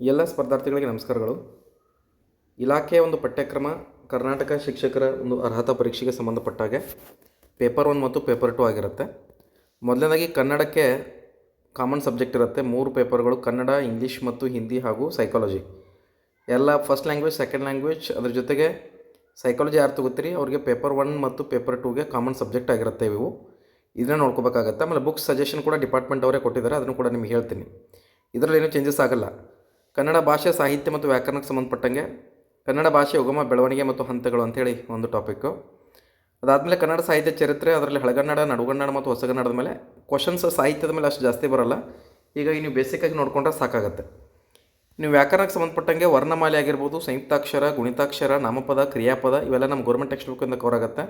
ಎಲ್ಲ ಸ್ಪರ್ಧಾರ್ಥಿಗಳಿಗೆ ನಮಸ್ಕಾರಗಳು. ಇಲಾಖೆಯ ಒಂದು ಪಠ್ಯಕ್ರಮ ಕರ್ನಾಟಕ ಶಿಕ್ಷಕರ ಒಂದು ಅರ್ಹತಾ ಪರೀಕ್ಷೆಗೆ ಸಂಬಂಧಪಟ್ಟ ಹಾಗೆ ಪೇಪರ್ ಒನ್ ಮತ್ತು ಪೇಪರ್ ಟು ಆಗಿರುತ್ತೆ. ಮೊದಲನೇದಾಗಿ ಕನ್ನಡಕ್ಕೆ ಕಾಮನ್ ಸಬ್ಜೆಕ್ಟ್ ಇರುತ್ತೆ. ಮೂರು ಪೇಪರ್ಗಳು ಕನ್ನಡ, ಇಂಗ್ಲೀಷ್ ಮತ್ತು ಹಿಂದಿ ಹಾಗೂ ಸೈಕಾಲಜಿ. ಎಲ್ಲ ಫಸ್ಟ್ ಲ್ಯಾಂಗ್ವೇಜ್, ಸೆಕೆಂಡ್ ಲ್ಯಾಂಗ್ವೇಜ್ ಅದ್ರ ಜೊತೆಗೆ ಸೈಕಾಲಜಿ ಯಾರು ತಗೋತೀರಿ? ಅವ್ರಿಗೆ ಪೇಪರ್ ಒನ್ ಮತ್ತು ಪೇಪರ್ ಟೂಗೆ ಕಾಮನ್ ಸಬ್ಜೆಕ್ಟ್ ಆಗಿರುತ್ತೆ ಇವು. ಇದನ್ನ ನೋಡ್ಕೋಬೇಕಾಗತ್ತೆ. ಆಮೇಲೆ ಬುಕ್ಸ್ ಸಜೆಷನ್ ಕೂಡ ಡಿಪಾರ್ಟ್ಮೆಂಟ್ ಅವರೇ ಕೊಟ್ಟಿದ್ದಾರೆ. ಅದನ್ನು ಕೂಡ ನಿಮಗೆ ಹೇಳ್ತೀನಿ. ಇದರಲ್ಲಿ ಏನೂ ಚೇಂಜಸ್ ಆಗಲ್ಲ. ಕನ್ನಡ ಭಾಷೆ ಸಾಹಿತ್ಯ ಮತ್ತು ವ್ಯಾಕರಣಕ್ಕೆ ಸಂಬಂಧಪಟ್ಟಂಗೆ ಕನ್ನಡ ಭಾಷೆ ಉಗಮ ಬೆಳವಣಿಗೆ ಮತ್ತು ಹಂತಗಳು ಅಂಥೇಳಿ ಒಂದು ಟಾಪಿಕ್ಕು ಅದಾದಮೇಲೆ ಕನ್ನಡ ಸಾಹಿತ್ಯ ಚರಿತ್ರೆ, ಅದರಲ್ಲಿ ಹಳಗನ್ನಡ, ನಡುಗನ್ನಡ ಮತ್ತು ಹೊಸಗನ್ನಡದ ಮೇಲೆ ಕ್ವಶನ್ಸ್ ಸಾಹಿತ್ಯದ ಮೇಲೆ ಅಷ್ಟು ಜಾಸ್ತಿ ಬರೋಲ್ಲ. ಹೀಗಾಗಿ ನೀವು ಬೇಸಿಕ್ಕಾಗಿ ನೋಡಿಕೊಂಡ್ರೆ ಸಾಕಾಗುತ್ತೆ. ನೀವು ವ್ಯಾಕರಣಕ್ಕೆ ಸಂಬಂಧಪಟ್ಟಂಗೆ ವರ್ಣಮಾಲೆ ಆಗಿರ್ಬೋದು, ಸಂಯುಕ್ತಾಕ್ಷರ, ಗುಣಿತಾಕ್ಷರ, ನಾಮಪದ, ಕ್ರಿಯಾಪದ, ಇವೆಲ್ಲ ನಮ್ಮ ಗೌರ್ಮೆಂಟ್ ಟೆಕ್ಸ್ಟ್ ಬುಕ್ಕಿಂದ ಕವರ್ ಆಗುತ್ತೆ.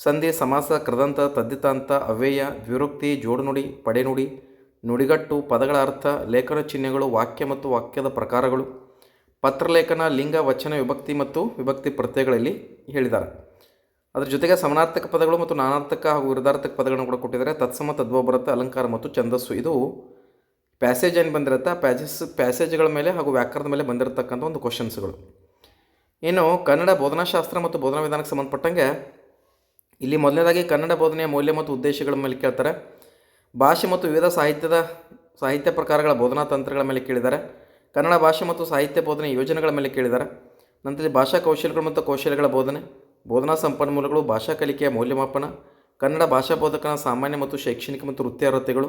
ಸಂಧಿ, ಸಮಾಸ, ಕೃದಂತ ತದ್ದಿತಾಂತ ಅವ್ಯಯ ದ್ವಿರುಕ್ತಿ ಜೋಡುನುಡಿ, ಪಡೆನುಡಿ ನುಡಿಗಟ್ಟು ಪದಗಳ ಅರ್ಥ, ಲೇಖನ ಚಿಹ್ನೆಗಳು, ವಾಕ್ಯ ಮತ್ತು ವಾಕ್ಯದ ಪ್ರಕಾರಗಳು, ಪತ್ರಲೇಖನ, ಲಿಂಗ, ವಚನ, ವಿಭಕ್ತಿ ಮತ್ತು ವಿಭಕ್ತಿ ಪ್ರತ್ಯಯಗಳಲ್ಲಿ ಹೇಳಿದ್ದಾರೆ. ಅದರ ಜೊತೆಗೆ ಸಮಾನಾರ್ಥಕ ಪದಗಳು ಮತ್ತು ನಾನಾರ್ಥಕ ಹಾಗೂ ವಿರುದ್ಧಾರ್ಥಕ ಪದಗಳನ್ನು ಕೂಡ ಕೊಟ್ಟಿದ್ದಾರೆ. ತತ್ಸಮ ಬರುತ್ತೆ ಅಲಂಕಾರ ಮತ್ತು ಛಂದಸ್ಸು. ಇದು ಪ್ಯಾಸೇಜ್ ಏನು ಬಂದಿರುತ್ತೆ? ಆ ಪ್ಯಾಸೇಜ್ ಪ್ಯಾಸೇಜ್ಗಳ ಮೇಲೆ ಹಾಗೂ ವ್ಯಾಕರಣದ ಮೇಲೆ ಬಂದಿರತಕ್ಕಂಥ ಒಂದು ಕ್ವಶನ್ಸ್ಗಳು ಇನ್ನು ಕನ್ನಡ ಬೋಧನಾಶಾಸ್ತ್ರ ಮತ್ತು ಬೋಧನಾ ವಿಧಾನಕ್ಕೆ ಸಂಬಂಧಪಟ್ಟಂಗೆ ಇಲ್ಲಿ ಮೊದಲನೇದಾಗಿ ಕನ್ನಡ ಬೋಧನೆಯ ಮೌಲ್ಯ ಮತ್ತು ಉದ್ದೇಶಗಳ ಮೇಲೆ ಕೇಳ್ತಾರೆ. ಭಾಷೆ ಮತ್ತು ವಿವಿಧ ಸಾಹಿತ್ಯದ, ಸಾಹಿತ್ಯ ಪ್ರಕಾರಗಳ ಬೋಧನಾ ತಂತ್ರಗಳ ಮೇಲೆ ಕೇಳಿದ್ದಾರೆ. ಕನ್ನಡ ಭಾಷೆ ಮತ್ತು ಸಾಹಿತ್ಯ ಬೋಧನೆ ಯೋಜನೆಗಳ ಮೇಲೆ ಕೇಳಿದ್ದಾರೆ. ನಂತರ ಭಾಷಾ ಕೌಶಲ್ಯಗಳು ಮತ್ತು ಕೌಶಲ್ಯಗಳ ಬೋಧನೆ, ಬೋಧನಾ ಸಂಪನ್ಮೂಲಗಳು, ಭಾಷಾ ಕಲಿಕೆಯ ಮೌಲ್ಯಮಾಪನ, ಕನ್ನಡ ಭಾಷಾ ಬೋಧಕನ ಸಾಮಾನ್ಯ ಮತ್ತು ಶೈಕ್ಷಣಿಕ ಮತ್ತು ವೃತ್ತಿ ಅರ್ಹತೆಗಳು,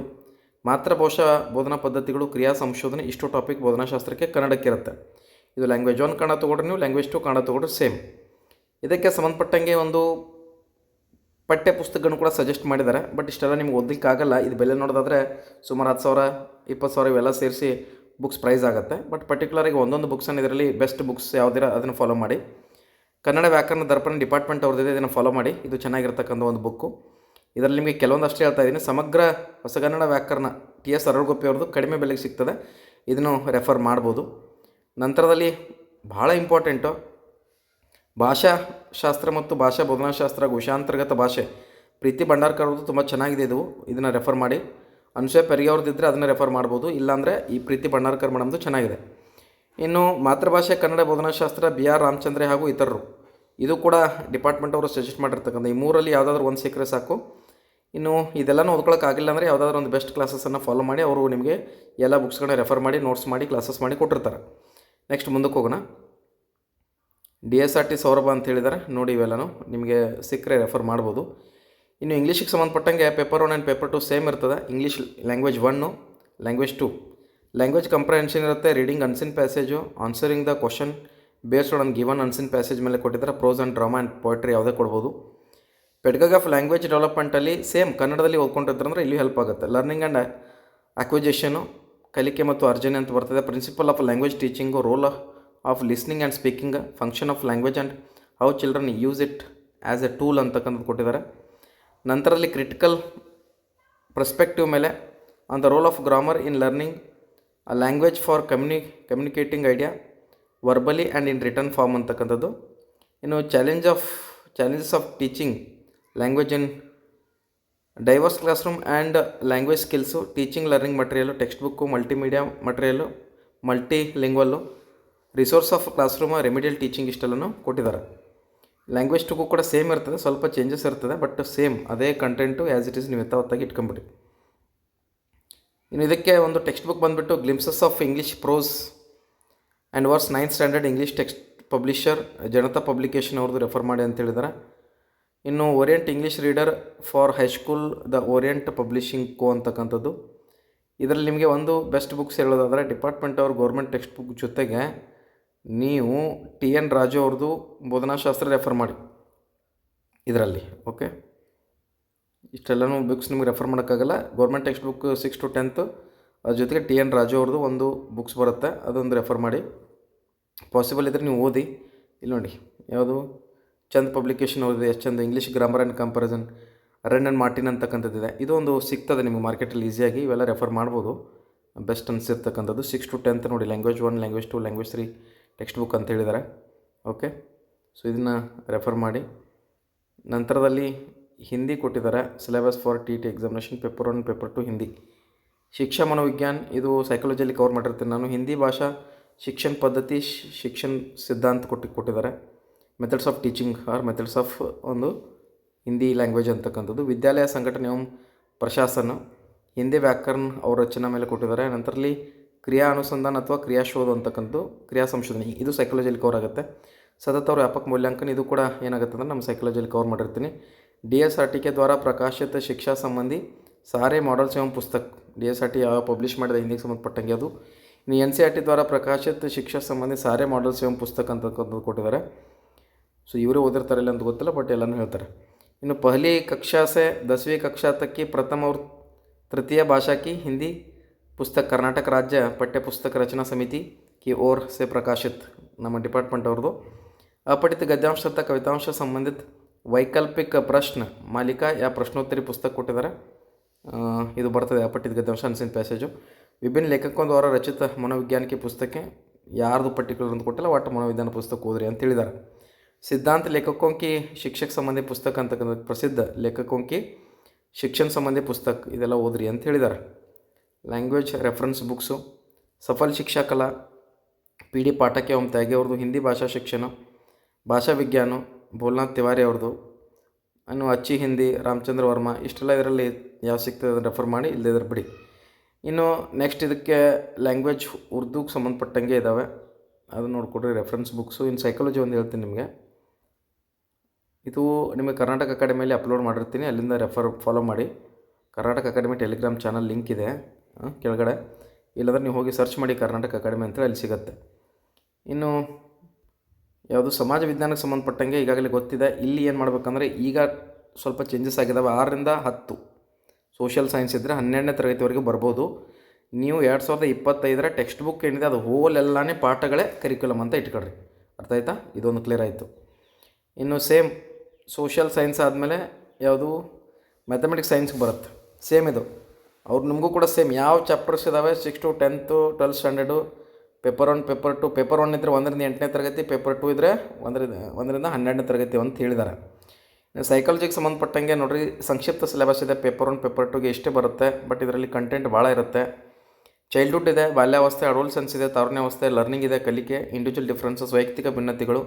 ಮಾತೃಭಾಷಾ ಬೋಧನಾ ಪದ್ಧತಿಗಳು, ಕ್ರಿಯಾ ಸಂಶೋಧನೆ, ಇಷ್ಟು ಟಾಪಿಕ್ ಬೋಧನಾಶಾಸ್ತ್ರಕ್ಕೆ ಕನ್ನಡಕ್ಕಿರುತ್ತೆ ಇದು ಲ್ಯಾಂಗ್ವೇಜ್ ಒನ್ ಕನ್ನಡ ತೊಗೊಂಡ್ರೆ ನೀವು ಲ್ಯಾಂಗ್ವೇಜ್ ಟು ಕನ್ನಡ ತೊಗೊಂಡ್ರೆ ಸೇಮ್ ಇದಕ್ಕೆ ಸಂಬಂಧಪಟ್ಟಂಗೆ ಒಂದು ಪಠ್ಯ ಪುಸ್ತಕಗಳನ್ನು ಕೂಡ ಸಜೆಸ್ಟ್ ಮಾಡಿದ್ದಾರೆ. ಬಟ್ ಇಷ್ಟೆಲ್ಲ ನಿಮ್ಗೆ ಓದಲಿಕ್ಕೆ ಆಗಲ್ಲ ಇದು ಬೆಲೆ ನೋಡೋದಾದರೆ ಸುಮಾರು ಹತ್ತು ಸಾವಿರ, ಇಪ್ಪತ್ತು ಸಾವಿರ ಇವೆಲ್ಲ ಸೇರಿಸಿ ಬುಕ್ಸ್ ಪ್ರೈಸ್ ಆಗುತ್ತೆ. ಬಟ್ ಪರ್ಟಿಕ್ಯುಲರಾಗಿ ಒಂದೊಂದು ಬುಕ್ಸನ್ನು ಇದರಲ್ಲಿ ಬೆಸ್ಟ್ ಬುಕ್ಸ್ ಯಾವುದಿರ ಅದನ್ನು ಫಾಲೋ ಮಾಡಿ. ಕನ್ನಡ ವ್ಯಾಕರಣ ದರ್ಪಣ ಡಿಪಾರ್ಟ್ಮೆಂಟ್ ಅವ್ರದ್ದಿದೆ, ಇದನ್ನು ಫಾಲೋ ಮಾಡಿ. ಇದು ಚೆನ್ನಾಗಿರ್ತಕ್ಕಂಥ ಒಂದು ಬುಕ್ಕು ಇದರಲ್ಲಿ ನಿಮಗೆ ಕೆಲವೊಂದಷ್ಟು ಹೇಳ್ತಾ ಇದ್ದೀನಿ. ಸಮಗ್ರ ಹೊಸಗನ್ನಡ ವ್ಯಾಕರಣ ಟಿ ಎಸ್ ಅರಳಗೊಪ್ಪಿ ಅವ್ರದ್ದು ಕಡಿಮೆ ಬೆಲೆಗೆ ಸಿಗ್ತದೆ. ಇದನ್ನು ರೆಫರ್ ಮಾಡ್ಬೋದು. ನಂತರದಲ್ಲಿ ಭಾಳ ಇಂಪಾರ್ಟೆಂಟು ಭಾಷಾಶಾಸ್ತ್ರ ಮತ್ತು ಭಾಷಾ ಬೋಧನಾಶಾಸ್ತ್ರ ಘೋಷಾಂತರ್ಗತ ಭಾಷೆ. ಪ್ರೀತಿ ಭಂಡಾರ್ಕರ್ ಅವ್ರದ್ದು ತುಂಬ ಚೆನ್ನಾಗಿದೆ ಇದು. ಇದನ್ನು ರೆಫರ್ ಮಾಡಿ. ಅನುಷಯ ಪೆರಿಗೆ ಅವ್ರದ್ದಿದ್ದರೆ ಅದನ್ನು ರೆಫರ್ ಮಾಡ್ಬೋದು. ಇಲ್ಲಾಂದರೆ ಈ ಪ್ರೀತಿ ಭಂಡಾರ್ಕರ್ ಮೇಡಮ್ದು ಚೆನ್ನಾಗಿದೆ. ಇನ್ನು ಮಾತೃಭಾಷೆ ಕನ್ನಡ ಬೋಧನಾಶಾಸ್ತ್ರ ಬಿ ಆರ್ ರಾಮಚಂದ್ರೆ ಹಾಗೂ ಇತರರು. ಇದು ಕೂಡ ಡಿಪಾರ್ಟ್ಮೆಂಟ್ ಅವರು ಸಜೆಸ್ಟ್ ಮಾಡಿರ್ತಕ್ಕಂಥ ಈ ಮೂರಲ್ಲಿ ಯಾವುದಾದ್ರೂ ಒಂದು ಸಿಕ್ಕರೆ ಸಾಕು. ಇನ್ನು ಇದೆಲ್ಲನೂ ಓದ್ಕೊಳ್ಳೋಕ್ಕಾಗಿಲ್ಲ ಅಂದರೆ ಯಾವುದಾದ್ರು ಒಂದು ಬೆಸ್ಟ್ ಕ್ಲಾಸಸನ್ನು ಫಾಲೋ ಮಾಡಿ, ಅವರು ನಿಮಗೆ ಎಲ್ಲ ಬುಕ್ಸ್ಗಳನ್ನ ರೆಫರ್ ಮಾಡಿ ನೋಟ್ಸ್ ಮಾಡಿ ಕ್ಲಾಸಸ್ ಮಾಡಿ ಕೊಟ್ಟಿರ್ತಾರೆ. ನೆಕ್ಸ್ಟ್ ಮುಂದಕ್ಕೆ ಹೋಗೋಣ. D S R T Saurabh ಅಂತ ಹೇಳಿದ್ದಾರೆ ನೋಡಿ ಇವೆಲ್ಲನೂ ನಿಮಗೆ ಸಿಕ್ಕರೆ ರೆಫರ್ ಮಾಡ್ಬೋದು. ಇನ್ನು ಇಂಗ್ಲೀಷಿಗೆ ಸಂಬಂಧಪಟ್ಟಂಗೆ paper one and paper two same ಇರ್ತದೆ. English language one language two language comprehension ಇರುತ್ತೆ reading unseen passage answering the question based on given unseen passage ಮೇಲೆ ಕೊಟ್ಟಿದ್ದಾರೆ. Prose and drama and poetry ಯಾವುದೇ ಕೊಡ್ಬೋದು. ಪೆಡ್ಗಗ್ ಆಫ್ ಲ್ಯಾಂಗ್ವೇಜ್ ಡೆವಲಪ್ಮೆಂಟಲ್ಲಿ same ಕನ್ನಡದಲ್ಲಿ ಓದ್ಕೊಂಡಿದ್ರಂದ್ರೆ ಇಲ್ಲಿ ಹೆಲ್ಪ್ ಆಗುತ್ತೆ. ಲರ್ನಿಂಗ್ ಆ್ಯಂಡ್ ಅಕ್ವಿಜೇಷನು ಕಲಿಕೆ ಮತ್ತು ಅರ್ಜನೆ ಅಂತ ಬರ್ತದೆ. Principle of language teaching role of listening and speaking function of language and how children use it as a tool ಅಂತಕ್ಕಂಥದ್ದು ಕೊಟ್ಟಿದ್ದಾರೆ ನಂತರದಲ್ಲಿ ಕ್ರಿಟಿಕಲ್ ಪರ್ಸ್ಪೆಕ್ಟಿವ್ ಮೇಲೆ on the role of grammar in learning a language for ಕಮ್ಯುನಿ communicating idea verbally and in written form ಅಂತಕ್ಕಂಥದ್ದು ಇನ್ನು challenge of challenges of teaching language in diverse classroom and language skills teaching learning material textbook multimedia material multilingual resource of classroom remedial teaching ಇಷ್ಟೆಲ್ಲನೂ ಕೊಟ್ಟಿದ್ದಾರೆ. Language ಟುಗೂ ಕೂಡ same ಇರ್ತದೆ, ಸ್ವಲ್ಪ changes ಇರ್ತದೆ but same ಅದೇ content as it is ನೀವು ಎತ್ತಾವತ್ತಾಗಿ ಇಟ್ಕೊಂಬಿಡಿ. ಇನ್ನು ಇದಕ್ಕೆ ಒಂದು ಟೆಕ್ಸ್ಟ್ ಬುಕ್ ಬಂದುಬಿಟ್ಟು glimpses of English prose and verse ninth standard English text publisher Janata publication ಅವ್ರದ್ದು ರೆಫರ್ ಮಾಡಿ ಅಂತ ಹೇಳಿದ್ದಾರೆ. ಇನ್ನು Orient English reader for high school the Orient publishing co ಅಂತಕ್ಕಂಥದ್ದು. ಇದರಲ್ಲಿ ನಿಮಗೆ ಒಂದು ಬೆಸ್ಟ್ ಬುಕ್ಸ್ ಹೇಳೋದಾದರೆ ಡಿಪಾರ್ಟ್ಮೆಂಟ್ ಅವ್ರ ಗೌರ್ಮೆಂಟ್ ಟೆಕ್ಸ್ಟ್ ಬುಕ್ ಜೊತೆಗೆ ನೀವು ಟಿ ಎನ್ ರಾಜು ಅವ್ರದ್ದು ಬೋಧನಾಶಾಸ್ತ್ರ ರೆಫರ್ ಮಾಡಿ. ಇದರಲ್ಲಿ ಓಕೆ ಇಷ್ಟೆಲ್ಲನೂ ಬುಕ್ಸ್ ನಿಮಗೆ ರೆಫರ್ ಮಾಡೋಕ್ಕಾಗಲ್ಲ. Government text book six to tenth ಅದ್ರ ಜೊತೆಗೆ ಟಿ ಎನ್ ರಾಜು ಅವ್ರದ್ದು ಒಂದು ಬುಕ್ಸ್ ಬರುತ್ತೆ, ಅದೊಂದು ರೆಫರ್ ಮಾಡಿ. ಪಾಸಿಬಲ್ ಇದ್ದರೆ ನೀವು ಓದಿ. ಇಲ್ಲಿ ನೋಡಿ, ಯಾವುದು? ಚಂದ್ ಪಬ್ಲಿಕೇಶನ್ ಅವ್ರದ್ದು ಎಷ್ಟು ಚಂದ English grammar and comparison Wren and Martin ಅಂತಕ್ಕಂಥದ್ದಿದೆ. ಇದು ಒಂದು ಸಿಗ್ತದೆ ನಿಮಗೆ ಮಾರ್ಕೆಟಲ್ಲಿ ಈಸಿಯಾಗಿ ಇವೆಲ್ಲ ರೆಫರ್ ಮಾಡ್ಬೋದು. ಬೆಸ್ಟ್ ಅನಿಸಿರ್ತಕ್ಕಂಥದ್ದು. ಸಿಕ್ಸ್ ಟು ಟೆಂತ್ ನೋಡಿ language one language two language three text book ಅಂತ ಹೇಳಿದ್ದಾರೆ. ಓಕೆ, ಸೊ ಇದನ್ನು ರೆಫರ್ ಮಾಡಿ. ನಂತರದಲ್ಲಿ ಹಿಂದಿ ಕೊಟ್ಟಿದ್ದಾರೆ. Syllabus for T T examination paper one paper two Hindi. ಶಿಕ್ಷಾ ಮನೋವಿಜ್ಞಾನ್, ಇದು ಸೈಕಾಲಜಿಯಲ್ಲಿ ಕವರ್ ಮಾಡಿರ್ತೀನಿ ನಾನು ಹಿಂದಿ ಭಾಷಾ ಶಿಕ್ಷಣ ಪದ್ಧತಿ, ಶಿಕ್ಷಣ ಸಿದ್ಧಾಂತ ಕೊಟ್ಟು ಕೊಟ್ಟಿದ್ದಾರೆ. Methods of teaching or methods of ಒಂದು ಹಿಂದಿ ಲ್ಯಾಂಗ್ವೇಜ್ ಅಂತಕ್ಕಂಥದ್ದು. ವಿದ್ಯಾಲಯ ಸಂಘಟನೆ ಪ್ರಶಾಸನ, ಹಿಂದಿ ವ್ಯಾಕರಣ ಅವ್ರ ರಚನೆ ಮೇಲೆ ಕೊಟ್ಟಿದ್ದಾರೆ. ನಂತರದಲ್ಲಿ ಕ್ರಿಯಾ ಅನುಸಂಧಾನ ಅಥವಾ ಕ್ರಿಯಾಶೋಧ ಅಂತಕ್ಕಂಥ ಕ್ರಿಯಾ ಸಂಶೋಧನೆ. ಇದು ಸೈಕಾಲಜಿಯಲ್ಲಿ ಕವರ್ ಆಗುತ್ತೆ. ಸತತ ಅವ್ರ ವ್ಯಾಪಕ ಮೌಲ್ಯಾಂಕನ ಇದು ಕೂಡ ಏನಾಗುತ್ತೆ ಅಂದರೆ ನಮ್ಮ ಸೈಕಾಲಜಿಯಲ್ಲಿ ಕವರ್ ಮಾಡಿರ್ತೀನಿ. D S R T K ದ್ವಾರ ಪ್ರಕಾಶಿತ ಶಿಕ್ಷಾ ಸಂಬಂಧಿ ಸಾರೆ ಮಾಡೆಲ್ಸ್ ಎಂ ಪುಸ್ತಕ. ಡಿ ಎಸ್ ಆರ್ ಟಿ ಯಾವ ಪಬ್ಲಿಷ್ ಮಾಡಿದ, ಹಿಂದಿಗೆ ಸಂಬಂಧಪಟ್ಟಂಗೆ ಅದು. ಇನ್ನು ಎನ್ ಸಿ ಆರ್ ಟಿ ದ್ವಾರ ಪ್ರಕಾಶಿತ ಶಿಕ್ಷಾ ಸಂಬಂಧಿ ಸಾರೆ ಮಾಡೆಲ್ಸ್ ಎಂ ಪುಸ್ತಕ ಅಂತಕ್ಕಂಥದ್ದು ಕೊಟ್ಟಿದ್ದಾರೆ. ಸೊ ಇವರೇ ಓದಿರ್ತಾರಿಲ್ಲ ಅಂತ ಗೊತ್ತಿಲ್ಲ ಬಟ್ ಎಲ್ಲನೂ ಹೇಳ್ತಾರೆ. ಇನ್ನು ಪಹಲಿ ಕಕ್ಷಾಸೆ, ದಸವೀ ದಸವಿ ಕಕ್ಷಾ ತಕ್ಕಿ ಪ್ರಥಮ ಅವ್ರ ತೃತೀಯ ಭಾಷಾಕಿ, ಹಿಂದಿ ಪುಸ್ತಕ ಕರ್ನಾಟಕ ರಾಜ್ಯ ಪಠ್ಯಪುಸ್ತಕ ರಚನಾ ಸಮಿತಿ ಕೆ ಓರ್ ಸೇ ಪ್ರಕಾಶಿತ್, ನಮ್ಮ ಡಿಪಾರ್ಟ್ಮೆಂಟ್ ಅವ್ರದ್ದು ಅಪಠಿತ ಗದ್ಯಾಂಶ ಅಥವಾ ಕವಿತಾಂಶ ಸಂಬಂಧಿತ ವೈಕಲ್ಪಿಕ ಪ್ರಶ್ನ ಮಾಲಿಕಾ ಯಾ ಪ್ರಶ್ನೋತ್ತರಿ ಪುಸ್ತಕ ಕೊಟ್ಟಿದ್ದಾರೆ. ಇದು ಬರ್ತದೆ ಅಪಠಿತ ಗದ್ಯಾಂಶ ಅನ್ಸಿನ ಪ್ಯಾಸೇಜು. ವಿಭಿನ್ನ ಲೇಖಕೊಂದು ಅವರ ರಚಿತ ಮನೋವಿಜ್ಞಾನಿಕ ಪುಸ್ತಕ ಯಾರ್ದು ಪರ್ಟಿಕ್ಯುಲರ್ ಅಂತ ಕೊಟ್ಟಿಲ್ಲ, ಒಟ್ಟು ಮನೋವಿಜ್ಞಾನ ಪುಸ್ತಕ ಓದ್ರಿ ಅಂತ ಹೇಳಿದ್ದಾರೆ. ಸಿದ್ಧಾಂತ ಲೇಖಕೊಂಕಿ ಶಿಕ್ಷಕ ಸಂಬಂಧಿ ಪುಸ್ತಕ ಅಂತಕ್ಕಂಥದ್ದು ಪ್ರಸಿದ್ಧ ಲೇಖಕೊಂಕಿ ಶಿಕ್ಷಣ ಸಂಬಂಧಿ ಪುಸ್ತಕ ಇದೆಲ್ಲ ಓದ್ರಿ ಅಂತ ಹೇಳಿದ್ದಾರೆ. Language reference books Safal Shiksha Kala, P D ಪಾಠಕ್ಕೆ ಓಂ ತ್ಯಾಗಿ ಅವ್ರದ್ದು ಹಿಂದಿ ಭಾಷಾ ಶಿಕ್ಷಣ, ಭಾಷಾ ವಿಜ್ಞಾನ, ಭೋಲ್ನಾಥ್ ತಿವಾರಿ ಅವ್ರದ್ದು, ಇನ್ನು ಅಚ್ಚಿ ಹಿಂದಿ, ರಾಮಚಂದ್ರ ವರ್ಮ, ಇಷ್ಟೆಲ್ಲ ಇದರಲ್ಲಿ ಯಾವ ಸಿಗ್ತದೆ ಅದನ್ನು ರೆಫರ್ ಮಾಡಿ ಇಲ್ಲದಿದ್ರೆ ಬಿಡಿ. ಇನ್ನು ನೆಕ್ಸ್ಟ್ ಇದಕ್ಕೆ ಲ್ಯಾಂಗ್ವೇಜ್ ಉರ್ದುಗೆ ಸಂಬಂಧಪಟ್ಟಂಗೆ ಇದ್ದಾವೆ ಅದು ನೋಡಿಕೊಡ್ರಿ ರೆಫರೆನ್ಸ್ ಬುಕ್ಸು ಇನ್ನು ಸೈಕಾಲಜಿ ಒಂದು ಹೇಳ್ತೀನಿ ನಿಮಗೆ. ಇದು ನಿಮಗೆ ಕರ್ನಾಟಕ ಅಕಾಡೆಮಿಯಲ್ಲಿ ಅಪ್ಲೋಡ್ ಮಾಡಿರ್ತೀನಿ, ಅಲ್ಲಿಂದ ರೆಫರ್ ಫಾಲೋ ಮಾಡಿ. Karnataka academy Telegram channel link ಇದೆ. ಕೆಳಗಡೆ. ಇಲ್ಲಾದ್ರೆ ನೀವು ಹೋಗಿ ಸರ್ಚ್ ಮಾಡಿ ಕರ್ನಾಟಕ ಅಕಾಡೆಮಿ ಅಂತೇಳಿ ಅಲ್ಲಿ ಸಿಗುತ್ತೆ. ಇನ್ನು ಯಾವುದು ಸಮಾಜ ವಿಜ್ಞಾನಕ್ಕೆ ಸಂಬಂಧಪಟ್ಟಂಗೆ ಈಗಾಗಲೇ ಗೊತ್ತಿದೆ. ಇಲ್ಲಿ ಏನು ಮಾಡಬೇಕಂದ್ರೆ ಈಗ ಸ್ವಲ್ಪ ಚೇಂಜಸ್ ಆಗಿದ್ದಾವೆ ಆರರಿಂದ ಹತ್ತು ಸೋಷಿಯಲ್ ಸೈನ್ಸ್ ಇದ್ದರೆ ಹನ್ನೆರಡನೇ ತರಗತಿವರೆಗೆ ಬರ್ಬೋದು. ನೀವು ಎರಡು ಸಾವಿರದ ಇಪ್ಪತ್ತೈದರ ಟೆಕ್ಸ್ಟ್ ಬುಕ್ ಏನಿದೆ, ಅದು ಹೋಲ್ ಎಲ್ಲಾನೇ ಪಾಠಗಳೇ ಕರಿಕ್ಯುಲಮ್ ಅಂತ ಇಟ್ಕೊಳ್ರಿ. ಅರ್ಥ ಆಯ್ತಾ? ಇದೊಂದು ಕ್ಲಿಯರ್ ಆಯಿತು. ಇನ್ನು ಸೇಮ್ ಸೋಷಿಯಲ್ ಸೈನ್ಸ್ ಆದಮೇಲೆ ಯಾವುದು? ಮ್ಯಾಥಮೆಟಿಕ್ಸ್ ಸೈನ್ಸ್ಗೆ ಬರುತ್ತೆ. ಸೇಮ್ ಇದು. ಅವ್ರು ನಿಮಗೂ ಕೂಡ ಸೇಮ್. ಯಾವ ಚಾಪ್ಟರ್ಸ್ ಇದ್ದಾವೆ six to tenth twelfth standard paper one paper two paper one ಇದ್ದರೆ ಒಂದರಿಂದ ಎಂಟನೇ ತರಗತಿ ಪೇಪರ್ ಟು ಇದ್ದರೆ ಒಂದರಿಂದ ಒಂದರಿಂದ ಹನ್ನೆರಡನೇ ತರಗತಿ ಅಂತ ಹೇಳಿದ್ದಾರೆ ಸೈಕಾಲಜಿಗೆ ಸಂಬಂಧಪಟ್ಟಂಗೆ ನೋಡಿರಿ, ಸಂಕ್ಷಿಪ್ತ ಸಿಲೆಬಸ್ ಇದೆ. ಪೇಪರ್ ಒನ್ ಪೇಪರ್ ಟುಗೆ ಇಷ್ಟೇ ಬರುತ್ತೆ ಬಟ್ ಇದರಲ್ಲಿ ಕಂಟೆಂಟ್ ಭಾಳ ಇರುತ್ತೆ. ಚೈಲ್ಡ್ಹುಡ್ ಇದೆ, ಬಾಲ್ಯಾವಸ್ಥೆ ಅಡೋಲ್ಸೆನ್ಸ್ ಇದೆ, ತಾರುಣ್ಯಾವಸ್ಥೆ ಲರ್ನಿಂಗ್ ಇದೆ, ಕಲಿಕೆ ಇಂಡಿವಿಜುವಲ್ ಡಿಫ್ರೆನ್ಸಸ್ ವೈಯಕ್ತಿಕ ಭಿನ್ನತೆಗಳು.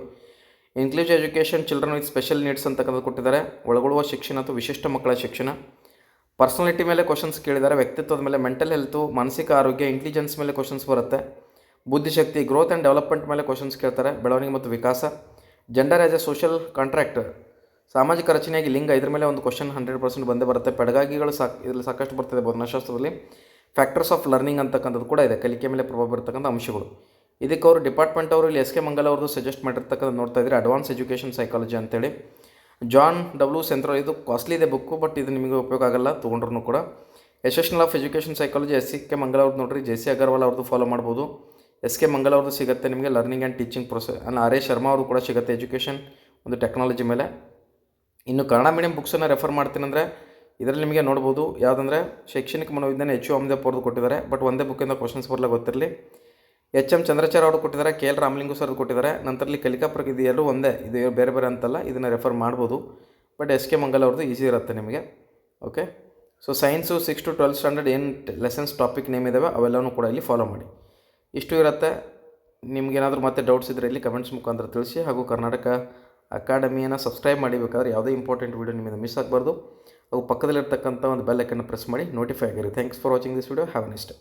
English education children with special needs ಅಂತಕ್ಕಂಥದ್ದು ಕೊಟ್ಟಿದ್ದಾರೆ. ಒಳಗೊಳ್ಳುವ ಶಿಕ್ಷಣ ಅಥವಾ ವಿಶಿಷ್ಟ ಮಕ್ಕಳ ಶಿಕ್ಷಣ. ಪರ್ಸನಾಲಿಟಿ ಮೇಲೆ ಕ್ವಶನ್ಸ್ ಕೇಳಿದ್ದಾರೆ, ವ್ಯಕ್ತಿತ್ವದ ಮೇಲೆ ಮೆಂಟಲ್ ಹೆಲ್ತು ಮಾನಸಿಕ ಆರೋಗ್ಯ ಇಂಟೆಲಿಜೆನ್ಸ್ ಮೇಲೆ ಕ್ವಶನ್ಸ್ ಬರುತ್ತೆ. ಬುದ್ಧಿಶಕ್ತಿ ಗ್ರೋತ್ ಆ್ಯಂಡ್ ಡೆವಲಪ್ಮೆಂಟ್ ಮೇಲೆ ಕ್ವಶನ್ಸ್ ಕೇಳ್ತಾರೆ, ಬೆಳವಣಿಗೆ ಮತ್ತು ವಿಕಾಸ. Gender as a social contract ಸಾಮಾಜಿಕ ರಚನೆಯಾಗಿ ಲಿಂಗ, ಇದ್ರ ಮೇಲೆ ಒಂದು ಕ್ವಶನ್ ಹಂಡ್ರೆಡ್ ಪರ್ಸೆಂಟ್ ಬಂದೇ ಬರುತ್ತೆ. ಪೆಡಗಾಗಿಗಳು ಸಾಕು, ಇದರಲ್ಲಿ ಸಾಕಷ್ಟು ಬರ್ತದೆ ಬೋಧನಾಶಾಸ್ತ್ರದಲ್ಲಿ. ಫ್ಯಾಕ್ಟರ್ಸ್ ಆಫ್ ಲರ್ನಿಂಗ್ ಅಂತಕ್ಕಂಥದ್ದು ಕೂಡ ಇದೆ, ಕಲಿಕೆ ಮೇಲೆ ಪ್ರಭಾವ ಬೀರ್ತಕ್ಕಂಥ ಅಂಶಗಳು. ಇದಕ್ಕೆ ಅವರು ಡಿಪಾರ್ಟ್ಮೆಂಟ್ ಅವರು, ಇಲ್ಲಿ ಎಸ್ ಕೆ ಮಂಗಲ್ ಅವ್ರದ್ದು ಸಜೆಸ್ಟ್ ಮಾಡಿರ್ತಕ್ಕಂಥ ನೋಡ್ತಾ ಇದ್ರೆ ಅಡ್ವಾನ್ಸ್ ಎಜುಕೇಷನ್ ಸೈಕಾಲಜಿ ಅಂತೇಳಿ. ಜಾನ್ ಡಬ್ಲ್ಯೂ ಸೆಂಟ್ರಲ್ ಇದು ಕಾಸ್ಟ್ಲಿ ಇದೆ ಬುಕ್ಕು ಬಟ್ ಇದು ನಿಮಗೆ ಉಪಯೋಗ ಆಗಲ್ಲ ತೊಗೊಂಡ್ರು ಕೂಡ. Essentials of education psychology S C K Mangal ಅವ್ರದ್ದು ನೋಡ್ರಿ ಜೆ ಸಿ ಅಗರ್ವಾಲ್ ಅವ್ರದ್ದು ಫಾಲೋ ಮಾಡ್ಬೋದು. ಎಸ್ ಕೆ ಮಂಗಲ್ ಅವ್ರದ್ದು ಸಿಗುತ್ತೆ ನಿಮಗೆ ಲರ್ನಿಂಗ್ ಆ್ಯಂಡ್ ಟೀಚಿಂಗ್ ಪ್ರೊಸೆಸ್ ಅಲ್ಲ ಆರ್ ಎ ಶರ್ಮಾ ಅವರು ಕೂಡ ಸಿಗುತ್ತೆ ಎಜುಕೇಷನ್ ಒಂದು ಟೆಕ್ನಾಲಜಿ ಮೇಲೆ. ಇನ್ನು ಕನ್ನಡ ಮೀಡಿಯಂ ಬುಕ್ಸನ್ನು ರೆಫರ್ ಮಾಡ್ತೀನಿ ಅಂದರೆ, ಇದರಲ್ಲಿ ನಿಮಗೆ ನೋಡ್ಬೋದು, ಯಾವುದಂದ್ರೆ, ಶೈಕ್ಷಣಿಕ ಮನೋವಿಜ್ಞಾನ ಎಚ್ ಯು ಅಮ್ದೆ ಅವ್ರದ್ದು ಕೊಟ್ಟಿದ್ದಾರೆ ಬಟ್ ಒಂದೇ ಬುಕ್ಕಿಂದ ಕ್ವಶನ್ಸ್ ಬರಲ್ಲ ಗೊತ್ತಿರಲಿ. ಎಚ್ ಎಂ ಚಂದ್ರಚಾರ್ ಅವರು ಕೊಟ್ಟಿದ್ದಾರೆ, ಕೆ ಎಲ್ ರಾಮಲಿಂಗು ಸರ್ ಕೊಟ್ಟಿದ್ದಾರೆ. ನಂತರಲ್ಲಿ ಕಲಿಕಾ ಪ್ರಗ ಇದು ಎರಡು ಒಂದೇ. ಇದು ಬೇರೆ ಬೇರೆ ಅಂತಲ್ಲ, ಇದನ್ನು ರೆಫರ್ ಮಾಡ್ಬೋದು. ಬಟ್ ಎಸ್ ಕೆ ಮಂಗಲ್ ಅವ್ರದ್ದು ಈಸಿ ಇರುತ್ತೆ ನಿಮಗೆ. Okay so science six to twelfth standard ಏನು ಲೆಸನ್ಸ್ ಟಾಪಿಕ್ ನೇಮ್ ಇದ್ದಾವೆ ಅವೆಲ್ಲವೂ ಕೂಡ ಇಲ್ಲಿ ಫಾಲೋ ಮಾಡಿ. ಇಷ್ಟು ಇರುತ್ತೆ. ನಿಮಗೇನಾದರೂ ಮತ್ತೆ ಡೌಟ್ಸ್ ಇದ್ದರೆ ಇಲ್ಲಿ ಕಮೆಂಟ್ಸ್ ಮುಖಾಂತರ ತಿಳಿಸಿ. ಹಾಗೂ ಕರ್ನಾಟಕ ಅಕಾಡೆಮಿಯನ್ನು ಸಬ್ಸ್ಕ್ರೈಬ್ ಮಾಡಿಬೇಕಾದ್ರೆ ಯಾವುದೇ ಇಂಪಾರ್ಟೆಂಟ್ ವೀಡಿಯೋ ನಿಮ್ಮಿಂದ ಮಿಸ್ ಆಗಬಾರ್ದು. ಹಾಗೂ ಪಕ್ಕದಲ್ಲಿರ್ತಕ್ಕಂಥ ಒಂದು ಬೆಲ್ ಐಕನ್ನು ಪ್ರೆಸ್ ಮಾಡಿ ನೋಟಿಫೈ ಆಗಿರಿ. Thanks for watching this video have next